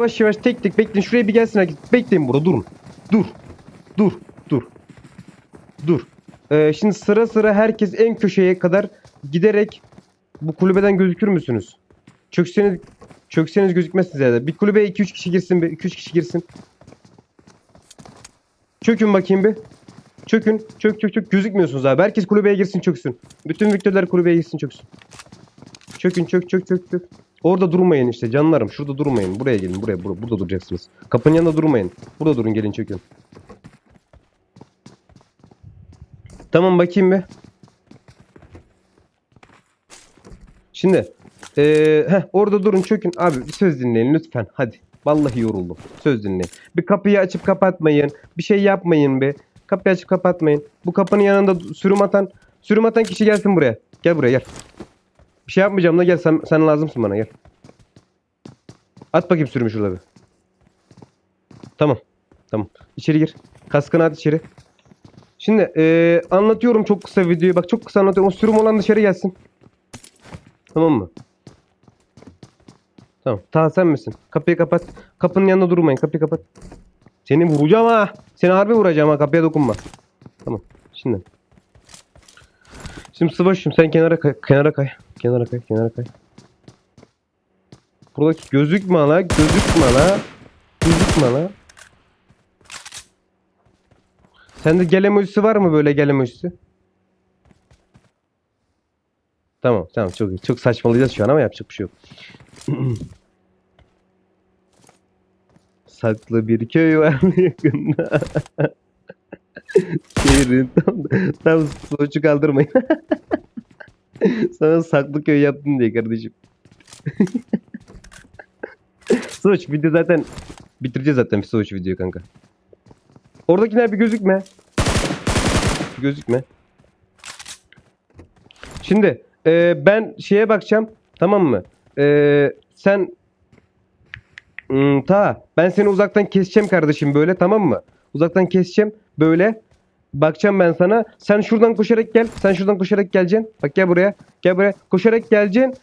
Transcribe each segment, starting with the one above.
Yavaş yavaş tek tek bekleyin. Şuraya bir gelsin herkes. Bekleyin burada durun. Dur. Dur. Dur. Dur. Ee, şimdi sıra sıra herkes en köşeye kadar giderek bu kulübeden gözükür müsünüz? Çökseniz çökseniz gözükmezsiniz herhalde. Bir kulübeye 2-3 kişi girsin bir. 2-3 kişi girsin. Çökün bakayım bir. Çökün. Çök çök çök. Gözükmüyorsunuz abi. Herkes kulübeye girsin çöksün. Bütün Victor'lar kulübeye girsin çöksün. Çökün çök çök çök çök. Orada durmayın işte canlarım. Şurada durmayın. Buraya gelin. Buraya. Burada, burada duracaksınız. Kapının yanında durmayın. Burada durun gelin çökün. Tamam bakayım bir. Şimdi eee heh, orada durun çökün. Abi bir söz dinleyin lütfen. Hadi. Vallahi yoruldum. Söz dinleyin. Bir kapıyı açıp kapatmayın. Bir şey yapmayın be. Kapıyı açıp kapatmayın. Bu kapının yanında sürüm atan sürüm atan kişi gelsin buraya. Gel buraya gel. Bir şey yapmayacağım da gel sen, sen lazımsın bana gel. At bakayım sürümü şurada bir. Tamam. Tamam. İçeri gir. Kaskını at içeri. Şimdi eee, anlatıyorum çok kısa videoyu. Bak çok kısa anlatıyorum. O sürüm olan dışarı gelsin. Tamam mı? Tamam. Ta sen misin? Kapıyı kapat. Kapının yanında durmayın. Kapıyı kapat. Seni vuracağım ha. Seni harbi vuracağım ha. Kapıya dokunma. Tamam. Şimdi. Şimdi Sıvaş'ım sen kenara kay. Kenara kay. Kenara kay. Kenara kay. Buradaki gözükme la. Gözükme la. Gözükme la. Sende gel var mı böyle gel? Tamam tamam çok iyi. Çok saçmalayacağız şu an ama yapacak bir şey yok. Saklı bir köy var yakında. Şehrin tam, tam soğucu kaldırmayın. Sana saklı köy yaptım diye kardeşim. Soğuç video zaten bitireceğiz zaten Soğuç video kanka. Oradakiler bir gözükme. Gözükme. Şimdi e, ben şeye bakacağım. Tamam mı? E, sen Hmm, ta ben seni uzaktan keseceğim kardeşim böyle tamam mı? Uzaktan keseceğim böyle. Bakacağım ben sana. Sen şuradan koşarak gel. Sen şuradan koşarak geleceksin. Bak gel buraya. Gel buraya. Koşarak geleceksin.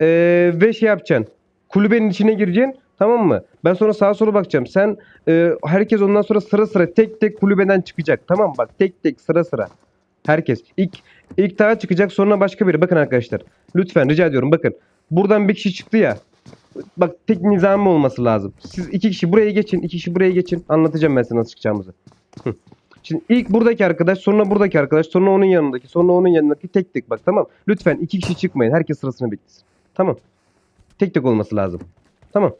Ee, ve şey yapacaksın. Kulübenin içine gireceksin. Tamam mı? Ben sonra sağa sola bakacağım. Sen e, herkes ondan sonra sıra sıra tek tek kulübeden çıkacak. Tamam mı? Bak tek tek sıra sıra. Herkes. İlk ilk tağa çıkacak sonra başka biri. Bakın arkadaşlar. Lütfen rica ediyorum bakın. Buradan bir kişi çıktı ya. Bak tek nizami olması lazım. Siz iki kişi buraya geçin. iki kişi buraya geçin. Anlatacağım ben size nasıl çıkacağımızı. Hı. Şimdi ilk buradaki arkadaş, sonra buradaki arkadaş, sonra onun yanındaki, sonra onun yanındaki tek tek bak tamam. Lütfen iki kişi çıkmayın. Herkes sırasını beklesin. Tamam. Tek tek olması lazım. Tamam.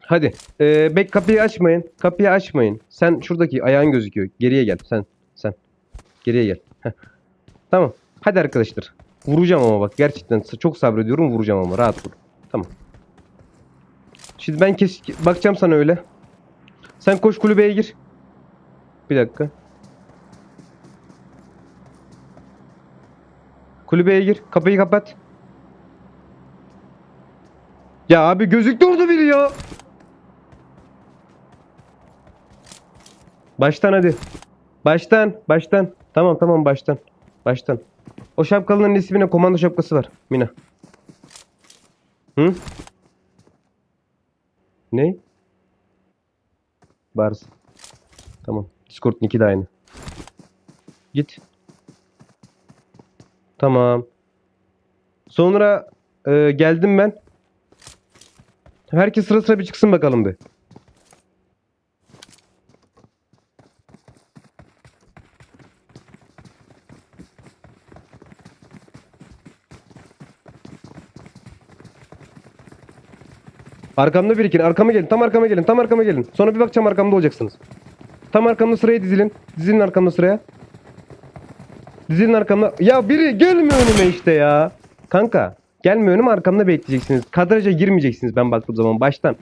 Hadi. Ee, bek kapıyı açmayın. Kapıyı açmayın. Sen şuradaki ayağın gözüküyor. Geriye gel. Sen. Sen. Geriye gel. Heh. Tamam. Hadi arkadaşlar. Vuracağım ama bak gerçekten çok sabrediyorum vuracağım ama rahat vur. Tamam. Şimdi ben kes bakacağım sana öyle. Sen koş kulübeye gir. Bir dakika. Kulübeye gir. Kapıyı kapat. Ya abi gözüktü orada biri ya. Baştan hadi. Baştan. Baştan. Tamam tamam baştan. Baştan. O şapkalının ismine komando şapkası var. Mina. Hı? Ne? Bars. Tamam. Discord nick'i de aynı. Git. Tamam. Sonra e, geldim ben. Herkes sıra sıra bir çıksın bakalım bir. Arkamda birikin. Arkama gelin. Tam arkama gelin. Tam arkama gelin. Sonra bir bakacağım arkamda olacaksınız. Tam arkamda sıraya dizilin. Dizilin arkamda sıraya. Dizilin arkamda. Ya biri gelme önüme işte ya. Kanka. Gelme önüme arkamda bekleyeceksiniz. Kadraja girmeyeceksiniz ben baktığım zaman baştan.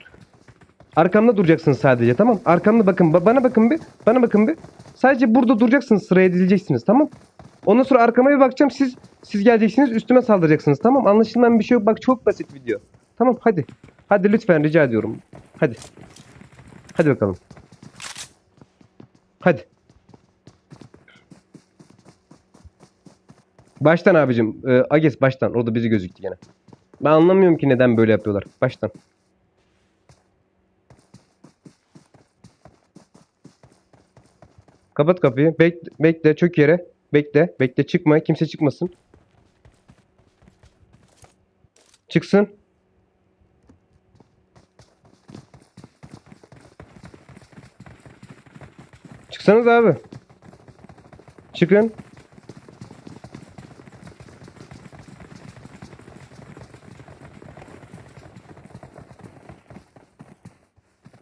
Arkamda duracaksınız sadece tamam. Arkamda bakın. Ba- bana bakın bir. Bana bakın bir. Sadece burada duracaksınız. Sıraya dizileceksiniz tamam. Ondan sonra arkama bir bakacağım. Siz siz geleceksiniz. Üstüme saldıracaksınız tamam. Anlaşılmayan bir şey yok. Bak çok basit video. Tamam hadi. Hadi lütfen rica ediyorum. Hadi. Hadi bakalım. Hadi. Baştan abicim. Ee, e, Ages baştan. Orada bizi gözüktü gene. Ben anlamıyorum ki neden böyle yapıyorlar. Baştan. Kapat kapıyı. Bek, bekle. Çök yere. Bekle. Bekle. Çıkma. Kimse çıkmasın. Çıksın. Çıksanız abi. Çıkın.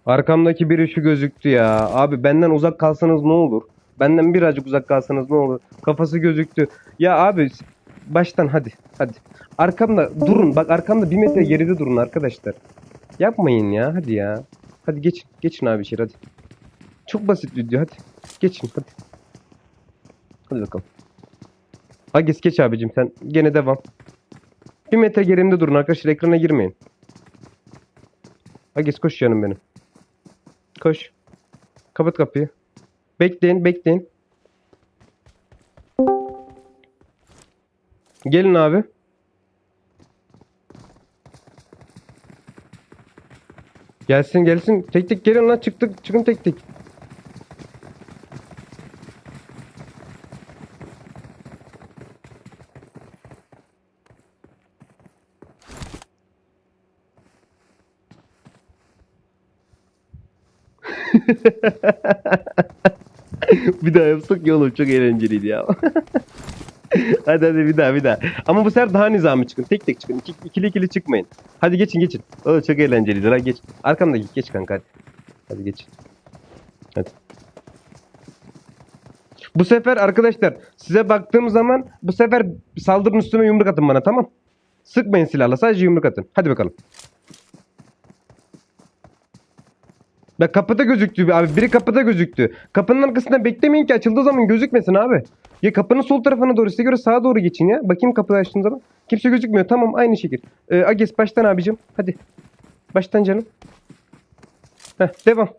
Arkamdaki biri şu gözüktü ya. Abi benden uzak kalsanız ne olur? Benden birazcık uzak kalsanız ne olur? Kafası gözüktü. Ya abi baştan hadi hadi. Arkamda durun. Bak arkamda bir metre geride durun arkadaşlar. Yapmayın ya hadi ya. Hadi geç geçin abi içeri hadi. Çok basit video hadi. Geçin hadi. Hadi bakalım. Ha geç abicim sen gene devam. Bir metre gerimde durun arkadaşlar ekrana girmeyin. Ha geç koş canım benim. Koş. Kapat kapıyı. Bekleyin bekleyin. Gelin abi. Gelsin gelsin. Tek tek gelin lan çıktık. Çıkın tek tek. bir daha yapsak ya oğlum çok eğlenceliydi ya. hadi hadi bir daha bir daha. Ama bu sefer daha nizami çıkın. Tek tek çıkın. İki, ikili ikili çıkmayın. Hadi geçin geçin. Oğlum çok eğlenceliydi. Hadi geç. Arkamda geç, geç kanka hadi. Hadi geç. Hadi. Bu sefer arkadaşlar size baktığım zaman bu sefer saldırın üstüme yumruk atın bana tamam. Sıkmayın silahla sadece yumruk atın. Hadi bakalım. Bak kapıda gözüktü abi. Biri kapıda gözüktü. Kapının arkasında beklemeyin ki açıldığı zaman gözükmesin abi. Ya kapının sol tarafına doğru size göre sağa doğru geçin ya. Bakayım kapıyı açtığım zaman. Kimse gözükmüyor. Tamam aynı şekil. Ee, Ages baştan abicim. Hadi. Baştan canım. Heh, devam.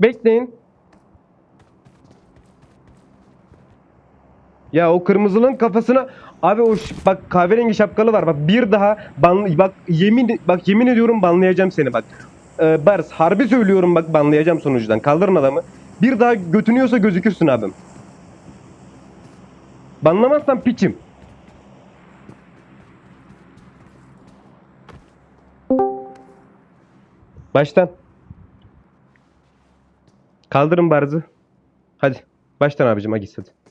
Bekleyin. Ya o kırmızılının kafasına abi o bak kahverengi şapkalı var bak bir daha ban bak yemin bak yemin ediyorum banlayacağım seni bak. Ee, Bars harbi söylüyorum bak banlayacağım sonucudan. Kaldırın adamı. Bir daha götünüyorsa gözükürsün abim. Banlamazsan piçim. Baştan. Kaldırın Barz'ı. Hadi. Baştan abicim Agis hadi.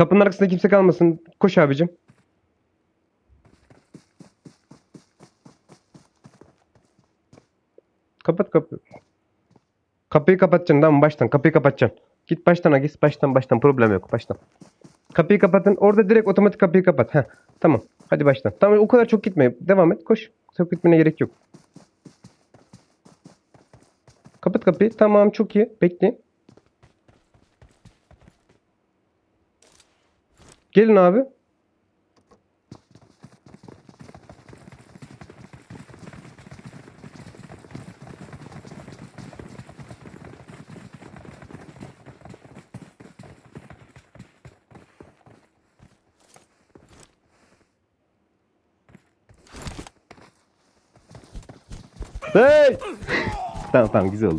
Kapının arkasında kimse kalmasın. Koş abicim. Kapat kapı. Kapıyı kapatacaksın tamam baştan. Kapıyı kapatacaksın. Git baştan Agis. Baştan baştan problem yok. Baştan. Kapıyı kapatın. Orada direkt otomatik kapıyı kapat. Heh. Tamam. Hadi baştan. Tamam o kadar çok gitme. Devam et. Koş. Çok gitmene gerek yok. Kapat kapıyı. Tamam çok iyi. Bekle. Gelin abi. Hey! tamam tamam güzel oldu.